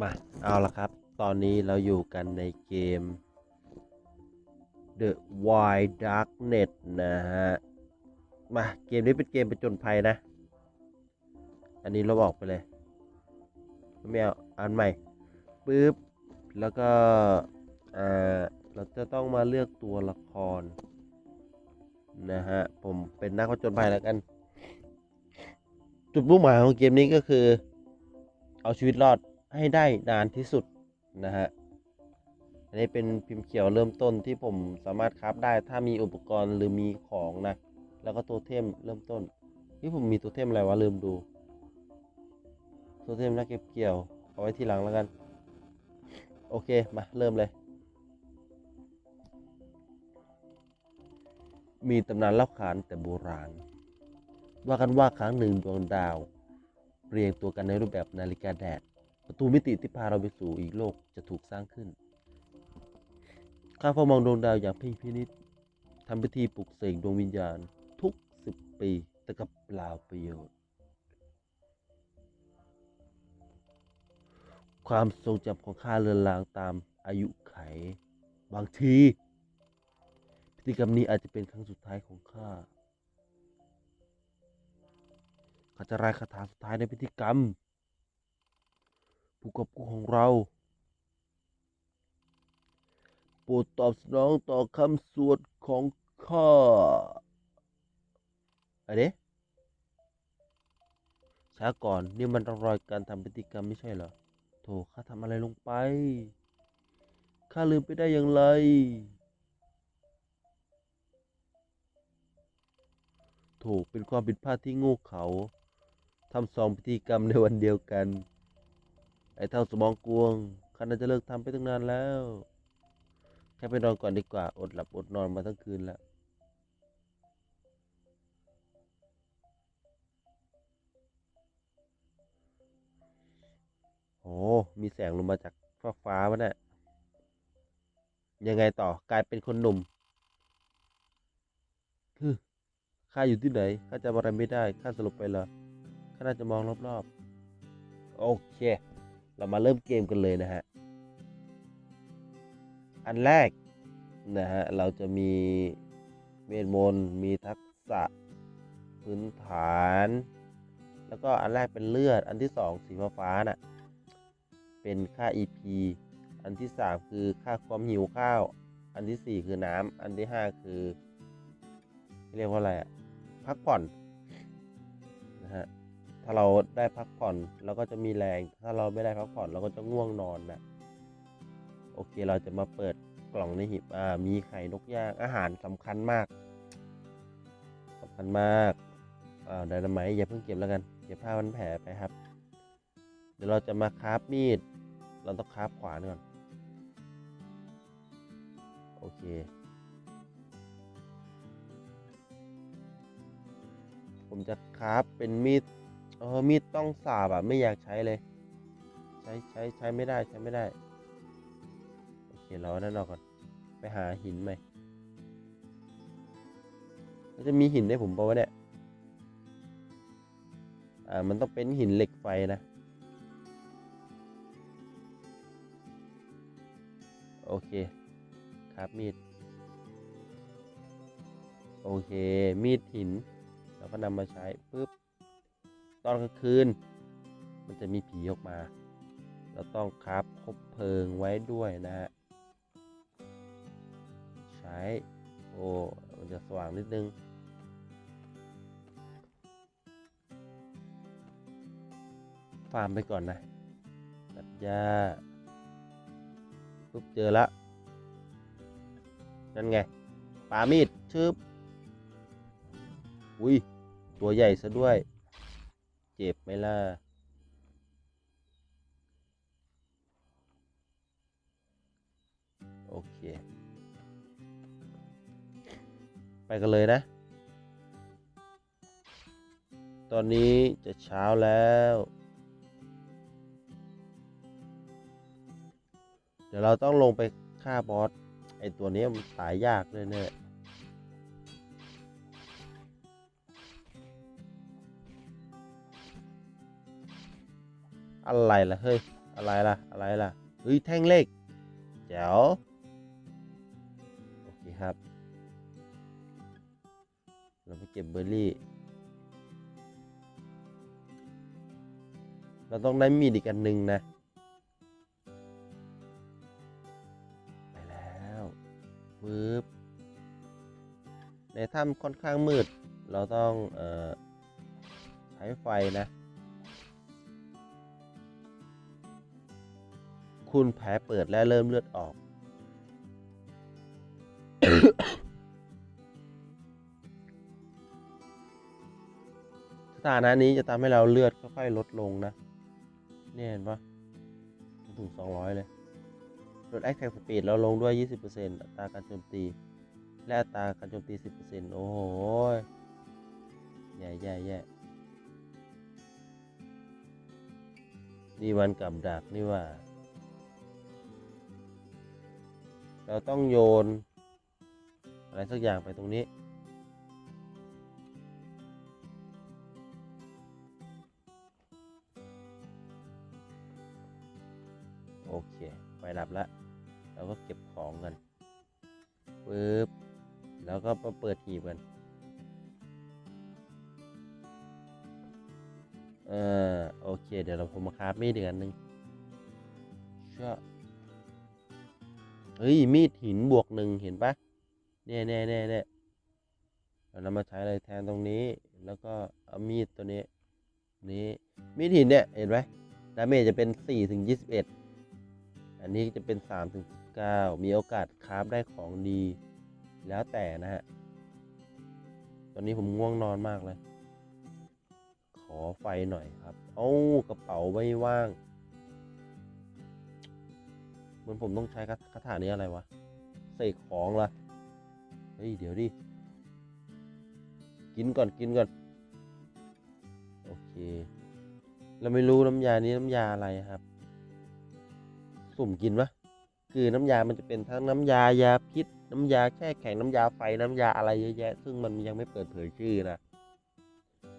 มาเอาละครับ ตอนนี้เราอยู่กันในเกม The Wild Darknet นะฮะ มาเกมนี้เป็นเกมประจนภัยนะ อันนี้เราบอกไปเลย ไม่เอาอันใหม่ปึ๊บ แล้วก็ อ่า เราจะต้องมาเลือกตัวละคร นะฮะ ผมเป็นนักผจญภัยแล้วกัน จุดมุ่งหมายของเกมนี้ก็คือ เอาชีวิตรอด ให้ได้นานที่สุดนะฮะ อันนี้เป็นพิมพ์เขียวเริ่มต้นที่ผมสามารถคราฟได้ถ้ามีอุปกรณ์หรือมีของนะ แล้วก็ตัวเทมเริ่มต้นนี่ผมมีตัวเทมอะไรวะลืมดู ตัวเทมน่าเก็บเกี่ยว เอาไว้ทีหลังแล้วกัน โอเค มาเริ่มเลย มีตำนานเล่าขานแต่โบราณ ว่ากันว่าครั้งหนึ่งดวงดาว เรียงตัวกันในรูปแบบนาฬิกาแดด ประตูมิติที่พาเราไปสู่อีกโลกจะถูกสร้างขึ้น ข้าเฝ้ามองดวงดาวอย่างเพ่งพินิษทำพิธีปลุกเสกดวงวิญญาณทุกสิบปีแต่กับเปล่าประโยชน์ ความทรงจำของข้าเลือนลางตามอายุไข บางที พิธีกรรมนี้อาจจะเป็นครั้งสุดท้ายของข้าข้าจะรายคาถาสุดท้ายในพิธีกรรม ผู้กอบกู้ของเราโปรดตอบสนองต่อคำสวดของข้าอะไรช้าก่อนนี่มันรองรอยการทำพิธีกรรมไม่ใช่เหรอโถข้าทำอะไรลงไปข้าลืมไปได้อย่างไรโถเป็นความผิดพลาดที่โง่เขาทำสองพิธีกรรมในวันเดียวกัน ไอ้เท่าสมองกวงข้าน่าจะเลิกทำไปตั้งนานแล้วแค่ไปนอนก่อนดีกว่า อดหลับอดนอนมาทั้งคืนแล้วโอ้มีแสงลงมาจากฟ้าฟ้าวะเนี่ยยังไงต่อกลายเป็นคนหนุ่มฮึข้าอยู่ที่ไหนข้าจำอะไรไม่ได้ข้าสลบไปเหรอข้าน่าจะมองรอบๆ โอเค เรามาเริ่มเกมกันเลยนะฮะ อันแรกนะฮะ เราจะมีเวทมนต์ มีทักษะพื้นฐาน แล้วก็อันแรกเป็นเลือด อันที่สองสีฟ้าๆน่ะ เป็นค่า EP อันที่สามคือค่าความหิวข้าว อันที่สี่คือน้ำ อันที่ห้าคือเรียกว่าอะไรอะพักผ่อนนะฮะ ถ้าเราได้พักผ่อนเราก็จะมีแรง ถ้าเราไม่ได้พักผ่อนเราก็จะง่วงนอนนะโอเคเราจะมาเปิดกล่องในหีบอ่ามีไข่นกย่างอาหารสำคัญมากสำคัญมากอ่าไดนาไมต์อย่าเพิ่งเก็บแล้วกันเก็บผ้าพันแผลไปครับ เดี๋ยวเราจะมาคราฟมีด เราต้องคราฟขวานก่อนโอเคผมจะคราฟเป็นมีด เออมีดต้องสาบอะไม่อยากใช้เลย ใช้ใช้ใช้ไม่ได้ใช้ไม่ได้ โอเคเราเอานั่นออกก่อน ไปหาหินใหม่แล้วจะมีหินให้ผมบอกว่าเนี่ย อ่า มันต้องเป็นหินเหล็กไฟนะ โอเค ครับมีด โอเค มีดหินแล้วก็นำมาใช้ปุ๊บ ตอนกลางคืน มันจะมีผีออกมา เราต้องคราฟคบเพลิงไว้ด้วยนะฮะใช้โอ้มันจะสว่างนิดนึงฟาร์มไปก่อนนะตัดหญ้าปุ๊บเจอละ นั่นไงปามีดชึบ อุ้ย ตัวใหญ่ซะด้วย เจ็บไหมล่ะ โอเค ไปกันเลยนะ ตอนนี้จะเช้าแล้ว เดี๋ยวเราต้องลงไปฆ่าบอส ไอตัวนี้มันตายยากเลยเนี่ย อะไรล่ะเฮ้ยอะไรล่ะอะไรล่ะเฮ้ยแท่งเหล็กแจ๋วโอเคครับ เราไปเก็บเบอร์รี่ เราต้องได้มีดอีกอันหนึ่งนะไปแล้วปึ๊บในถ้ำค่อนข้างมืด เราต้องเออใช้ไฟนะ คุณแผลเปิดและเริ่มเลือดออก สถานะนี้จะทำให้เราเลือดค่อยๆลดลงนะเนี่ยเห็นปะถึง 200 เลยลด Attack Speed เราลงด้วย 20%อัตราการโจมตี และอัตราการโจมตี 10%โอ้โหแย่แย่แย่นี่มันกับดักนี่ว่า เราต้องโยน อะไรสักอย่างไปตรงนี้ โอเค ไฟดับแล้วเราก็เก็บของกันปึ๊บแล้วก็มาเปิดหีบกันเออโอเค เดี๋ยวเราผมมาคราฟมีดอีกอันหนึ่งเชื่อ เฮ้ย มีดหินบวกหนึ่งเห็นปะเนี่ยเนี่ยเนี่ยเนี่ยเรานำมาใช้อะไรแทนตรงนี้ แล้วก็เอามีดตัวนี้นี้มีดหินเนี่ยเห็นไหมดาเมจจะเป็น4ถึง21 อันนี้จะเป็น3ถึง9มีโอกาสคราฟได้ของดี แล้วแต่นะฮะ ตอนนี้ผมง่วงนอนมากเลย ขอไฟหน่อยครับ เอ้ากระเป๋าไม่ว่าง มือนผมต้องใช้คาคาถานี้อะไรวะเสกของละเฮ้ย เดี๋ยวดิ กินก่อนกินก่อน โอเค เราไม่รู้น้ำยานี้น้ำยาอะไรครับ สุ่มกินปะคือน้ำยามันจะเป็นทั้งน้ำยายาพิษ น้ำยาแช่แข็งน้ำยาไฟน้ำยาอะไรเยอะแยะ ซึ่งมันยังไม่เปิดเผยชื่อนะ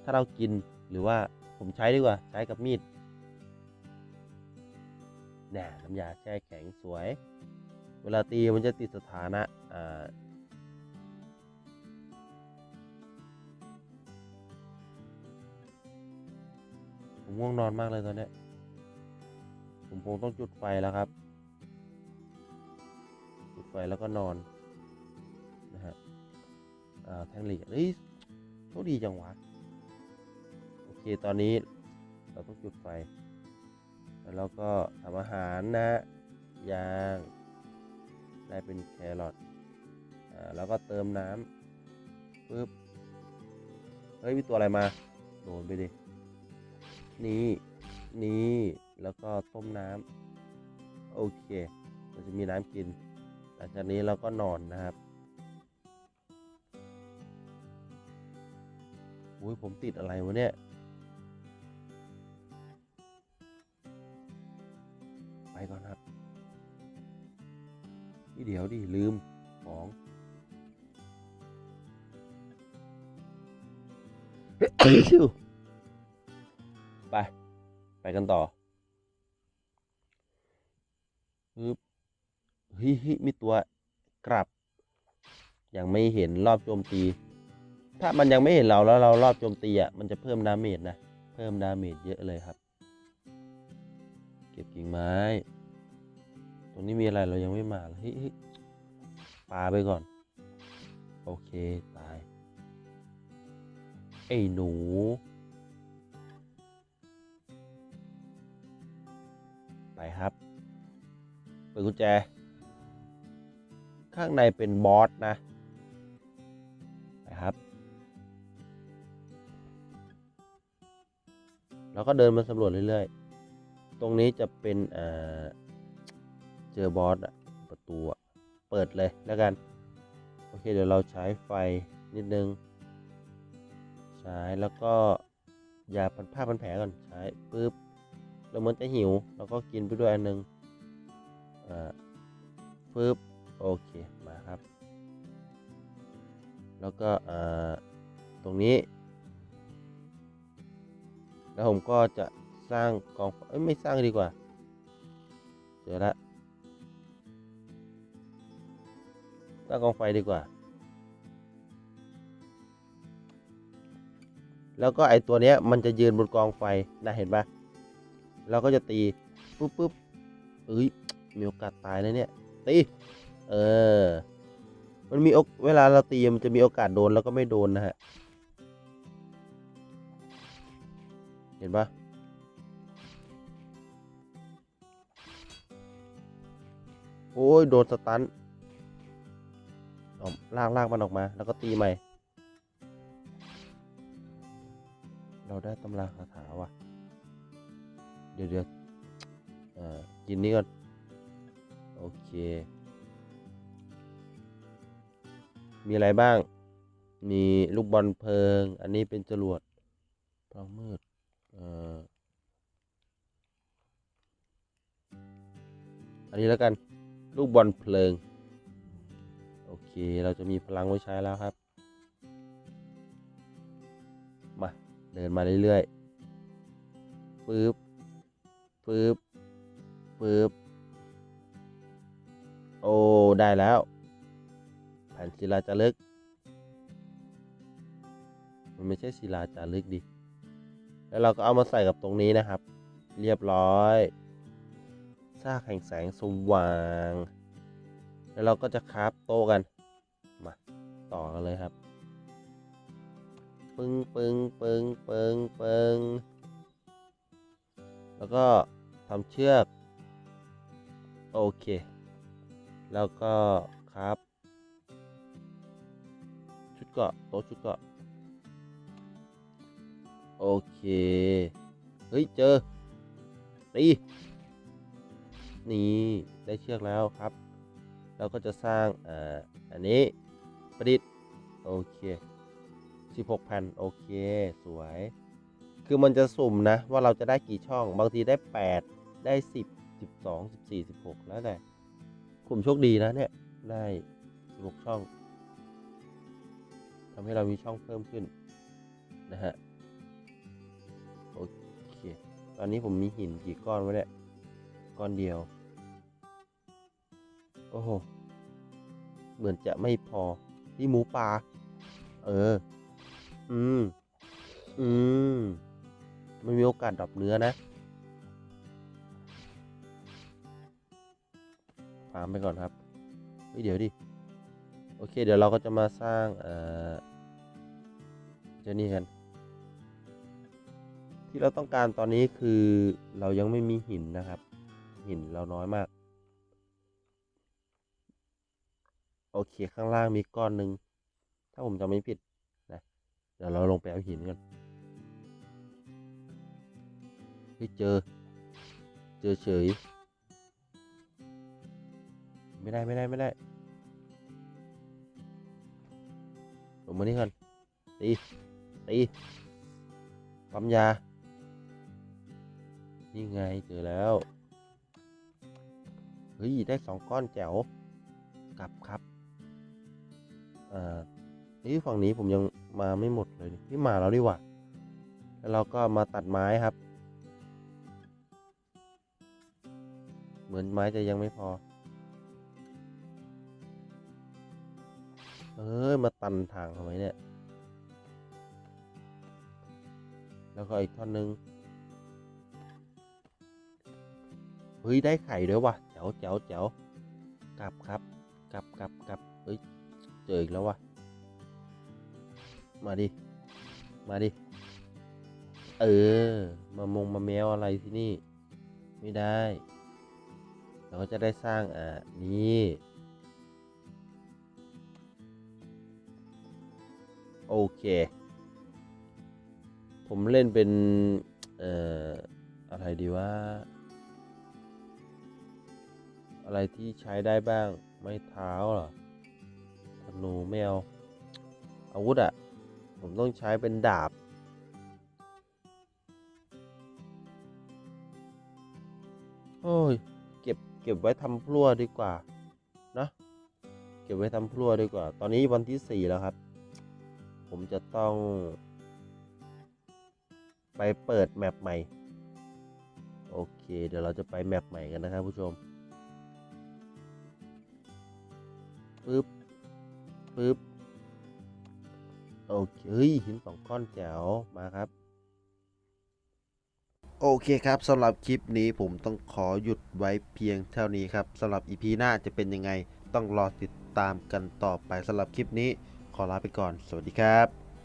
ถ้าเรากินหรือว่าผมใช้ดีกว่า ใช้กับมีด นี่ยน้ำยาแช่แข็งสวย เวลาตีมันจะติดสถานะอ่าผมง่วงนอนมากเลยตอนนี้ผมคงต้องจุดไฟแล้วครับ จุดไฟแล้วก็นอนนะฮะอ่าแทงเหล็กเฮ้ยโชคดีจังวะ โอเค ตอนนี้เราต้องจุดไฟ แล้วเราก็ทำอาหารนะฮะยางได้เป็นแครอทอ่าแล้วก็เติมน้ำปึ๊บเฮ้ยมีตัวอะไรมาโดนไปดินี่นี่แล้วก็ต้มน้ำโอเคเราจะมีน้ำกิน หลังจากนี้เราก็นอนนะครับอุ้ยผมติดอะไรวะเนี่ย ก่อนครับนี่เดี๋ยวดิลืมของไป ไปกันต่อฮึบเฮ้ยเฮ้ยมีตัวกลับ ยังไม่เห็นรอบโจมตี ถ้ามันยังไม่เห็นเราแล้วเรารอบโจมตีอะ มันจะเพิ่มดาเมจนะ เพิ่มดาเมจเยอะเลยครับ เก็บกิ่งไม้ ตรงนี้มีอะไรเรายังไม่มาเฮ้ยปาไปก่อน โอเค ตาย ไอ้หนู ไปครับ เปิดกุญแจ ข้างในเป็นบอสนะ ไปครับ แล้วก็เดินมาสำรวจเรื่อยๆ ตรงนี้จะเป็นอ่อ เจอบอสอะประตูอะเปิดเลยแล้วกัน โอเคเดี๋ยวเราใช้ไฟนิดนึง ใช้แล้วก็ยาพันผ้าพันแผลก่อนใช้ปุ๊บเราเหมือนจะหิวเราก็กินไปด้วยอันหนึงอ่าปึ๊บโอเคมาครับ แล้วก็อ่าตรงนี้ แล้วผมก็จะสร้างกองไฟเอ้ยไม่สร้างดีกว่า เจอแล้ว ตั้งกองไฟดีกว่า แล้วก็ไอตัวเนี้ยมันจะยืนบนกองไฟนะเห็นปะเราก็จะตีปุ๊บปุ๊บเอ้ยมีโอกาสตายนะเนี่ยตีเออ มันมีโอกเวลาเราตีมันจะมีโอกาสโดนแล้วก็ไม่โดนนะฮะ เห็นปะโอ้ย โดนสตัน เอาลากลากมันออกมา แล้วก็ตีใหม่ เราได้ตำราคาถาว่ะ เดี๋ยวเดี๋ยวเอ่อกินนี้ก่อน โอเค มีอะไรบ้าง มีลูกบอลเพลิง อันนี้เป็นจรวดพลังมืดอ่ออันนี้แล้วกัน ลูกบอลเพลิง เค เราจะมีพลังไว้ใช้แล้วครับ มา เดินมาเรื่อยๆปึ๊บปึ๊บปึ๊บโอ้ ได้แล้ว แผ่นศิลาจารึก มันไม่ใช่ศิลาจารึกดิ แล้วเราก็เอามาใส่กับตรงนี้นะครับ เรียบร้อยซากแห่งแสงสว่าง แล้วเราก็จะคราฟโต๊ะกัน ต่อกันเลยครับ ปึ้งปึ้งปึ้งปึ้งปึ้งแล้วก็ทำเชือก โอเค แล้วก็ครับ ชุดเกาะโต๊ะชุดเกาะโอเค เฮ้ย เจอตีนี่ ได้เชือกแล้วครับ เราก็จะสร้าง อ่า อันนี้ ประดิษฐ์โอเค 16แผ่นโอเค สวย คือมันจะสุ่มนะ ว่าเราจะได้กี่ช่อง บางทีได้ 8 ได้ 10 12 14 16 แล้วแต่ผมโชคดีนะเนี่ย ได้ 16 ช่องทำให้เรามีช่องเพิ่มขึ้น นะฮะ โอเค ตอนนี้ผมมีหินกี่ก้อนวะเนี่ย ก้อนเดียว โอ้โห เหมือนจะไม่พอ ที่หมูป่า เออ อืม อืม ไมันมีโอกาสดรอปเนื้อนะฟาร์มไปก่อนครับเฮ้ยเดี๋ยวดิ โอเค เดี๋ยวเราก็จะมาสร้าง เอ่อเจ้านี่กัน ที่เราต้องการตอนนี้คือเรายังไม่มีหินนะครับ หินเราน้อยมาก โอเคข้างล่างมีก้อนหนึ่งถ้าผมจำไม่ผิดนะเดี๋ยวเราลงไปเอาหินกันเฮ้ยเจอ เจอเฉย ไม่ได้ไม่ได้ไม่ได้ลงมานี่ก่อนตีตีปั๊มยา นี่ไงเจอแล้ว เฮ้ย ได้สองก้อนแจ๋ว กลับครับ อ่านี่ฝั่งนี้ผมยังมาไม่หมดเลยนี่มาแล้วดีกว่า แล้วเราก็มาตัดไม้ครับ เหมือนไม้จะยังไม่พอ เอ้ย มาตันทางทำไมเนี่ย แล้วก็อีกท่อนหนึ่งเฮ้ย ได้ไข่ด้วยว่ะแจ๋วแจ๋วแจ๋วกลับครับ กลับกลับกลับเฮ้ย ออีกแล้วว่ะมาดิ มาดิ เออ มามงมาแมวอะไรที่นี่ ไม่ได้ เราก็จะได้สร้างอ่านี่โอเค ผมเล่นเป็น เอ่อ อะไรดีว่า อะไรที่ใช้ได้บ้าง ไม้เท้าเหรอ ธนูไม่เอาอาวุธอะผมต้องใช้เป็นดาบ โอ้ย เก็บ เก็บไว้ทำพลั่วดีกว่า นะ เก็บไว้ทำพลั่วดีกว่า ตอนนี้วันที่สี่แล้วครับ ผมจะต้อง ไปเปิดแมปใหม่ โอเค เดี๋ยวเราจะไปแมปใหม่กันนะครับผู้ชมปึ๊บ ปึ๊บโอเคเฮ้ยหินสองก้อนแจ๋วมาครับ โอเคครับสำหรับคลิปนี้ผมต้องขอหยุดไว้เพียงเท่านี้ครับสำหรับอีพีหน้าจะเป็นยังไงต้องรอติดตามกันต่อไปสำหรับคลิปนี้ขอลาไปก่อน สวัสดีครับ